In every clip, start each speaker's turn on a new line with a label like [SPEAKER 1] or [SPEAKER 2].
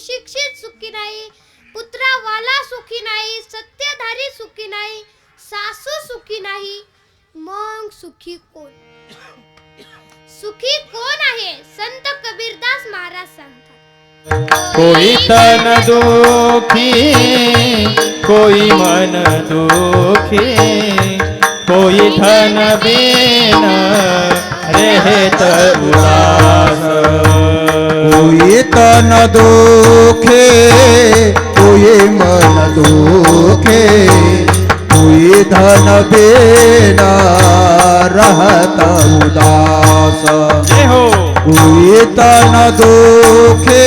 [SPEAKER 1] सुशिक्षित सुखी नाही पुत्रावाला सुखी नाही सत्यधारी सुखी नाही सासू सुखी नाही. मग सुखी कोण? सुखी कोण आहे? संत कबीरदास महाराज सांगतात.
[SPEAKER 2] कोई तन दुखी कोई मन दुखी कोई धन बिन रहे तरुदास
[SPEAKER 3] कोई तन दुखे कोई मन दुखे कोई धन बिना रहत उदास।
[SPEAKER 2] हो।
[SPEAKER 3] कोई तन दुखे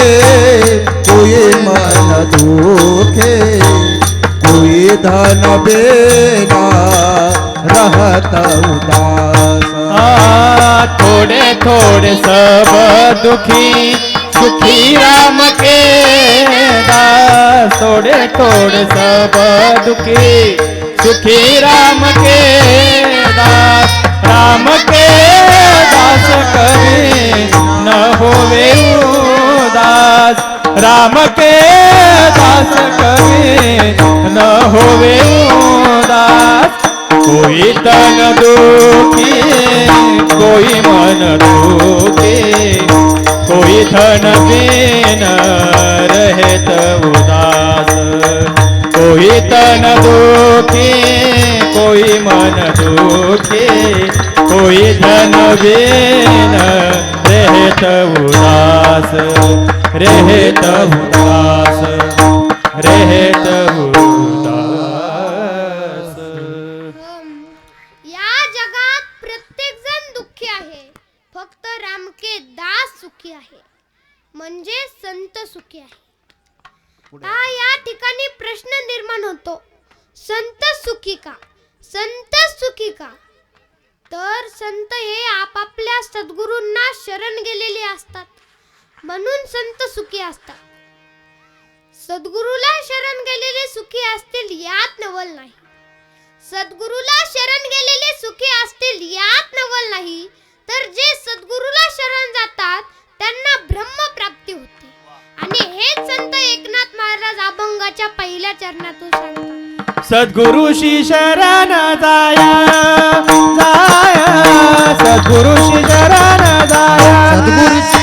[SPEAKER 3] कोई मन दुखे कोई धन बिना रहत उदास।
[SPEAKER 2] हाँ थोड़े थोड़े सब दुखी सुखी राम के दास थोड़े थोड़े सब दुखी। सुखी राम के दास राम के दास कभी न होवे उदास। राम के दास कभी न होवे उदास। कोई तन दुखी कोई मन दुखी कोई बिन रहत उदास। कोई तन दुखी कोई मन दुखी कोई धन बिन रहत उदास। रहत उदास रहत उदास।
[SPEAKER 1] या जगात प्रत्येक जण दुःखी आहे फक्त रामके दास सुखी आहे. म्हणजे संत सुखी आहे. हा या ठिकाणी प्रश्न निर्माण होतो. संत सुखी का? संत सुखी का? तर संत हे आपापल्या सद्गुरूंना शरण गेलेले असतात. म्हणून संत सुखी असतात. सद्गुरूला शरण गेलेले सुखी असतील यात नवल नाही. सद्गुरूला शरण गेलेले सुखी असतील यात नवल नाही. तर जे सद्गुरूला शरण जातात त्यांना ब्रह्मप्राप्ती होते. आणि हेच संत एकनाथ महाराज अभंगाच्या पहिल्या चरणातून सांगतात.
[SPEAKER 2] सद्गुरुशी शरण जाया जाया सद्गुरुशी शरण जाया.
[SPEAKER 3] सद्गुरुशी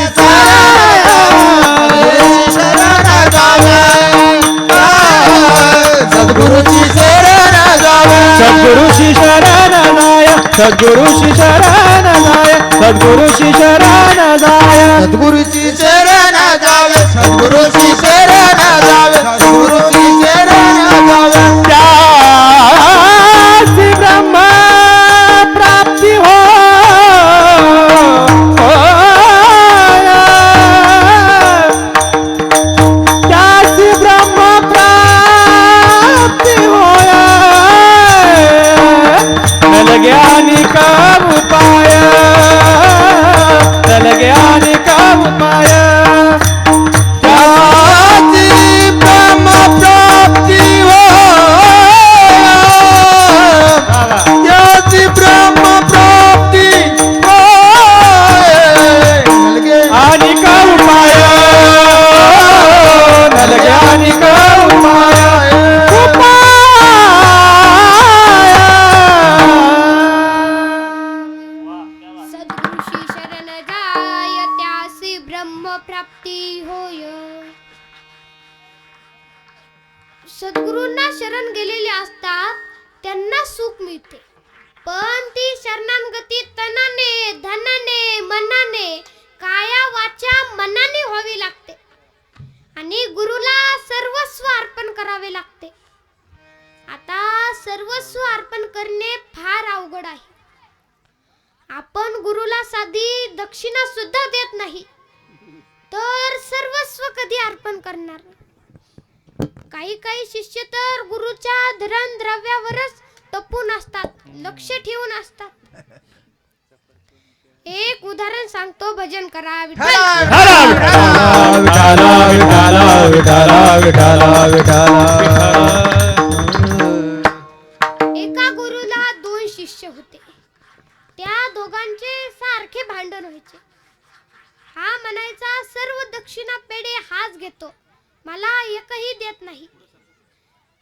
[SPEAKER 3] सद्गुरुची शरण जावे
[SPEAKER 2] सद्गुरुशी शरण जाया सद्गुरुशी शरण जाया. सद्गुरुची शरण जाय.
[SPEAKER 3] सद्गुरुची शरण
[SPEAKER 1] जाय. सद्गुरूंना शरण गेलेले असतात त्यांना सुख मिळते. पण ती शरणांगती तनाने धनाने मनाने काया वाचा मनाने व्हावी लागते. आणि गुरुला सर्वस्व अर्पण करावे लागते. आता सर्वस्व अर्पण करणे फार अवघड आहे. आपण गुरुला साधी दक्षिणा सुद्धा देत नाही. तर सर्वस्व कधी अर्पण करणार? काही काही शिष्य तर गुरुच्या धरण द्रव्यावरच टपून असतात लक्ष ठेवून असतात एक उदाहरण सांगतो भजन करा विठ्ठल
[SPEAKER 2] विठाला विठाला विठाला विठाला विठाला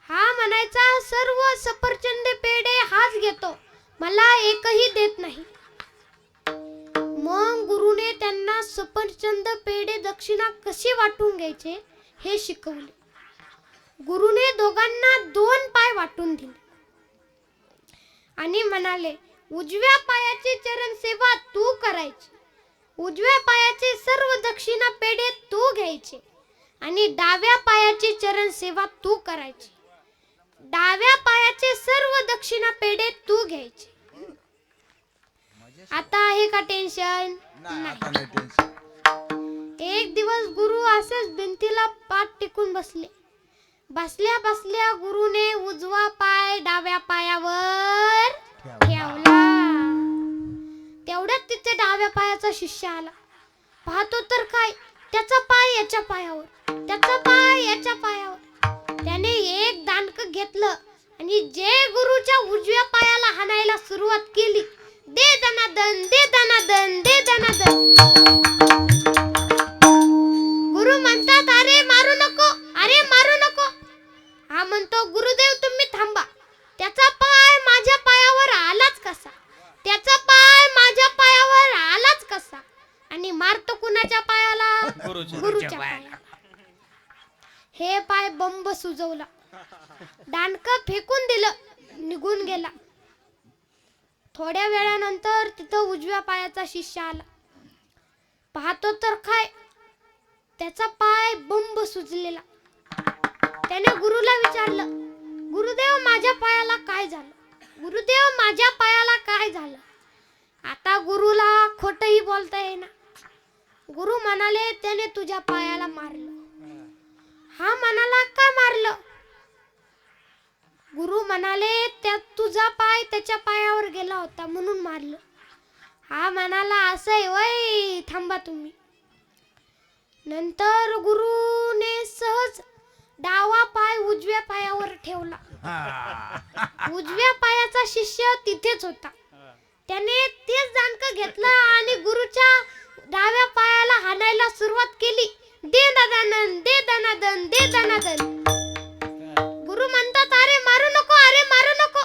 [SPEAKER 1] हा म्हणायचा सर्व सफरचंद पेढे हाच घेतो. मला एकही देत नाही. मग गुरुने त्यांना सफरचंद पेढे दक्षिणा कशी वाटून घ्यायचे हे शिकवले. गुरुने दोघांना दोन पाय वाटून दिले. आणि म्हणाले उजव्या पायाची चरण सेवा तू करायची. उजव्या पायाचे सर्व दक्षिणा पेढे तू घ्यायचे. आणि डाव्या पायाची चरण सेवा तू करायची. डाव्या पायाचे सर्व दक्षिणा पेढे तू घ्यायचे. आता आहे का टेन्शन एक दिवस गुरु असेच भिंतीला पाठ टेकून बसले. बसल्या बसल्या गुरुने उजवा पाय डाव्या पायावर ठेवला. तेवढ्यात तिथे डाव्या पायाचा शिष्य आला. पाहतो तर काय? त्याचा पाय याच्या पायावर. त्याचा पाय याच्या त्याने एक दांडक घेतलं आणि जे गुरुच्या उजव्या पायाला हाणायला सुरुवात केली दे दनादन दे दनादन दे दनादन गुरु म्हणतात अरे मारू नको अरे मारू नको. हा म्हणतो गुरुदेव तुम्ही थांबा. त्याचा पाय माझ्या पायावर आलाच कसा? त्याचा पाय माझ्या पायावर आलाच कसा? आणि मारतो कुणाच्या पायाला? गुरुच्या पायाला. हे पाय बंब सुजवला. निघून गेला. थोड्या वेळानंतर तिथं उजव्या पायाचा शिष्य आला. पाहतो तर काय? त्याचा पाय बंब सुजलेला. त्याने गुरुला विचारलं गुरुदेव माझ्या पायाला काय झालं? गुरुदेव माझ्या पायाला काय झालं? आता गुरुला खोटही बोलता येईना. गुरु म्हणाले त्याने तुझ्या पायाला मारलं. हा म्हणाला का मारलं? गुरु म्हणाले त्या तुझा पाय त्याच्या पायावर गेला होता म्हणून मारलं. हा म्हणाला असं आहे वय थांबा तुम्ही. नंतर गुरुने सहज डावा पाय उजव्या पायावर ठेवला. उजव्या पायाचा शिष्य तिथेच होता. त्याने तेच जाणक घेतलं आणि गुरुच्या डाव्या पायाला हाणायला सुरुवात केली. दे दनादन दे दनादन दे दनादन. गुरु म्हणतात अरे मारू नको अरे मारू नको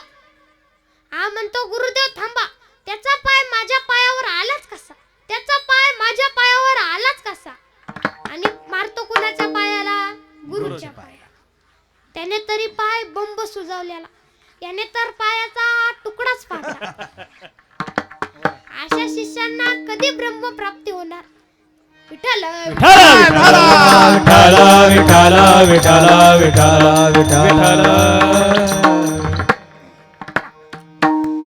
[SPEAKER 1] हा म्हणतो गुरुदेव थांबा. त्याचा पाय माझ्या पायावर आलाच कसा? त्याचा पाय माझ्या पायावर आलाच कसा? आणि मारतो कुणाच्या पायाला? गुरुच्या पायाला. त्याने तरी पाय बंब सुजवलेला. याने तर पायाचा तुकडाच पाडला अशा शिष्यांना कधी ब्रह्म प्राप्ती होणार विठ्ठल.
[SPEAKER 2] विठ्ठल विठ्ठल विठ्ठल विठ्ठल विठ्ठल. विठ्ठल.